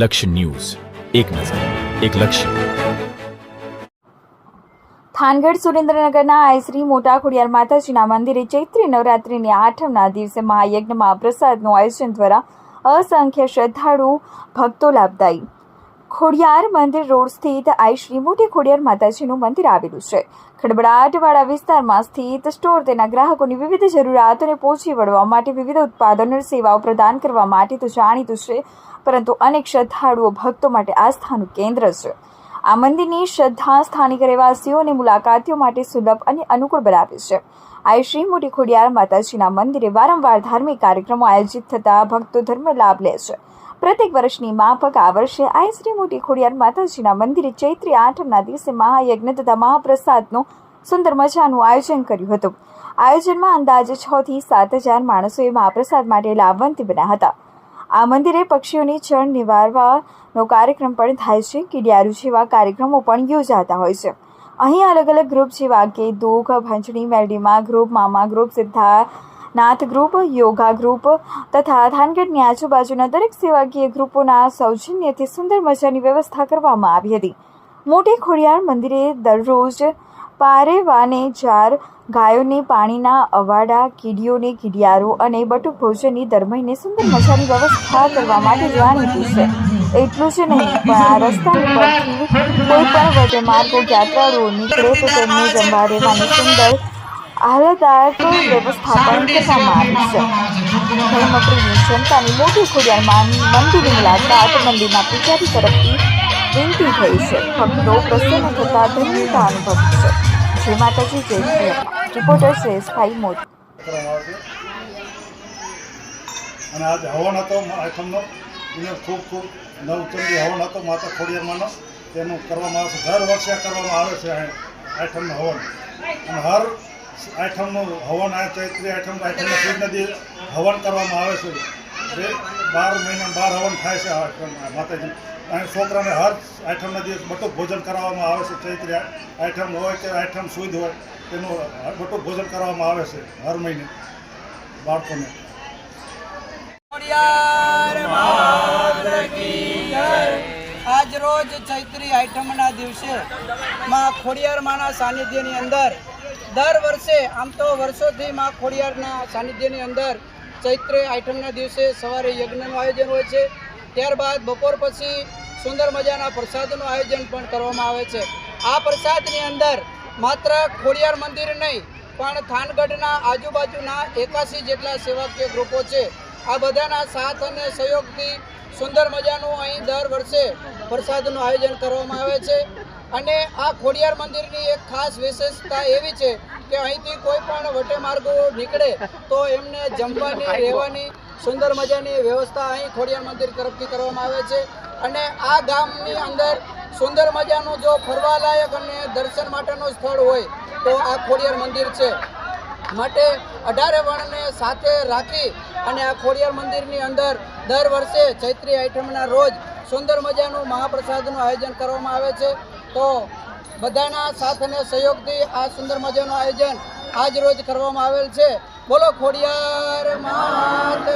લક્ષ્ય ન્યૂઝ. એક નજર, એક લક્ષ્ય. થાનગઢ સુરેન્દ્રનગરના આયશ્રી મોટા ખોડિયાર માતાજીના મંદિરે ચૈત્રી નવરાત્રિની આઠમના દિવસે મહાયજ્ઞમાં પ્રસાદનું આયોજન દ્વારા અસંખ્ય શ્રદ્ધાળુ ભક્તો લાભદાયી. ખોડિયાર મંદિર રોડ સ્થિત આઈ શ્રી મોટી ખોડિયાર માતાજીનું મંદિર આવેલું છે. ખડબડાટવાળા વિસ્તારમાં સ્થિત સ્ટોર તેના ગ્રાહકોની વિવિધ જરૂરિયાતોને પહોંચી વળવા માટે વિવિધ ઉત્પાદનો સેવાઓ પ્રદાન કરવા માટે તો જાણીતું છે, પરંતુ અનેક શ્રદ્ધાળુઓ ભક્તો માટે આસ્થાનું કેન્દ્ર છે. આ મંદિરની શ્રદ્ધા સ્થાનિક રહેવાસીઓ અને મુલાકાતીઓ માટે સુલભ અને અનુકૂળ બનાવે છે. આઈ શ્રી મોટી ખોડિયાર માતાજીના મંદિરે વારંવાર ધાર્મિક કાર્યક્રમો આયોજિત થતા ભક્તો ધર્મ લાભ લે છે. પ્રત્યેક વર્ષની માફક આ વર્ષે આઈ શ્રી મોટી ખોડિયાર માતાજીના મંદિરે ચૈત્રી આઠમના દિવસે મહાયજ્ઞ તથા મહાપ્રસાદનું સુંદર મજાનું આયોજન કર્યું હતું. આયોજનમાં અંદાજે છ થી સાત હજાર માણસોએ મહાપ્રસાદ માટે લાભવંતી બન્યા હતા. આ મંદિરે પક્ષીઓની ચણ નિવારવાનો કાર્યક્રમ પણ થાય છે. કીડિયારું જેવા કાર્યક્રમો પણ યોજાતા હોય છે. અહીં અલગ અલગ ગ્રુપ જેવા કે દુઃખ ભંજણી મેલડીમાં ગ્રુપ, મામા group Siddhanath group, yoga group તથા થાનગઢની આજુબાજુના દરેક સેવાકીય ગ્રુપોના સૌજન્યથી સુંદર મજાની વ્યવસ્થા કરવામાં આવી હતી. મોટી ખોડિયાર મંદિરે દરરોજ પારેવાને ચાર ગાયોને પાણીના અવાડા, કીડીઓને કીડિયારો અને બટુક ભોજનની દર મહિને સુંદર મજાની વ્યવસ્થા કરવા માટે જાણીતી છે. એટલું જ નહીં, પણ આ રસ્તા ઉપરથી કોઈ પણ વટે માર્ગો યાત્રાળુઓ નીકળે તો તેમને જમવા રહેવાની સુંદર આહલાદાયક વ્યવસ્થાપન કરવામાં આવ્યું છે ધર્મપ્રેમી જનતાની મોટી ખોડિયાર મંદિરની મુલાકાત મંદિરના પૂજારી તરફથી વિનંતી થઈ છે. ભક્તો પ્રસન્ન થતા ધન્યતા અનુભવી છે. જય માતાજી જય શ્રી રિપોર્ટર શ્રેષ્ઠભાઈ મોદી. અને આજ હવન હતો આઠમનો એને ખૂબ ખૂબ નવચંડી હવન હતો માતા ખોડિયારમાંનો. તેનું કરવામાં આવે છે દર વર્ષે કરવામાં આવે છે અહીં આઠમનું હવન. અને હર આઠમનું હવન આ ચૈત્રી આઠમ આઠમના ત્રીજ નદી હવન કરવામાં આવે છે. જે બાર મહિના બાર હવન થાય છે માતાજી. અને છોકરાને હર આઠમના દિવસ બટુક ભોજન કરાવવામાં આવે છે ચૈત્રી આઠમ હોય કે આઠમ સુદ હોય તેનું બટુક ભોજન કરવામાં આવે છે હર મહિને બાળકોને. આજ રોજ ચૈત્રી આઠમના દિવસે માં ખોડિયાર માના સાનિધ્યની અંદર દર વર્ષે, આમ તો વર્ષોથી મા ખોડિયારના સાનિધ્યની અંદર ચૈત્ર આઠમના દિવસે સવારે યજ્ઞનું આયોજન હોય છે. ત્યારબાદ બપોર પછી સુંદર મજાના પ્રસાદનું આયોજન પણ કરવામાં આવે છે. આ પ્રસાદની અંદર માત્ર ખોડિયાર મંદિર નહીં, પણ થાનગઢના આજુબાજુના એકાસી જેટલા સેવાકીય ગ્રુપો છે. આ બધાના સાથ અને સહયોગથી સુંદર મજાનું અહીં દર વર્ષે પ્રસાદનું આયોજન કરવામાં આવે છે. અને આ ખોડિયાર મંદિરની એક ખાસ વિશેષતા એવી છે કે અહીંથી કોઈ પણ વટેમાર્ગો નીકળે તો એમને જમવાની રહેવાની સુંદર મજાની વ્યવસ્થા અહીં ખોડિયાર મંદિર તરફથી કરવામાં આવે છે. અને આ ગામની અંદર સુંદર મજાનું જો ફરવાલાયક અને દર્શન માટેનું સ્થળ હોય તો આ ખોડિયાર મંદિર છે. માટે અઢારે વર્ણને સાથે રાખી અને આ ખોડિયાર મંદિરની અંદર દર વર્ષે ચૈત્રી આઠમના રોજ સુંદર મજાનું મહાપ્રસાદનું આયોજન કરવામાં આવે છે. તો બધાના સાથ અને સહયોગથી આ સુંદર મજાનું આયોજન આજ રોજ કરવામાં આવેલ છે. બોલો ખોડિયાર માત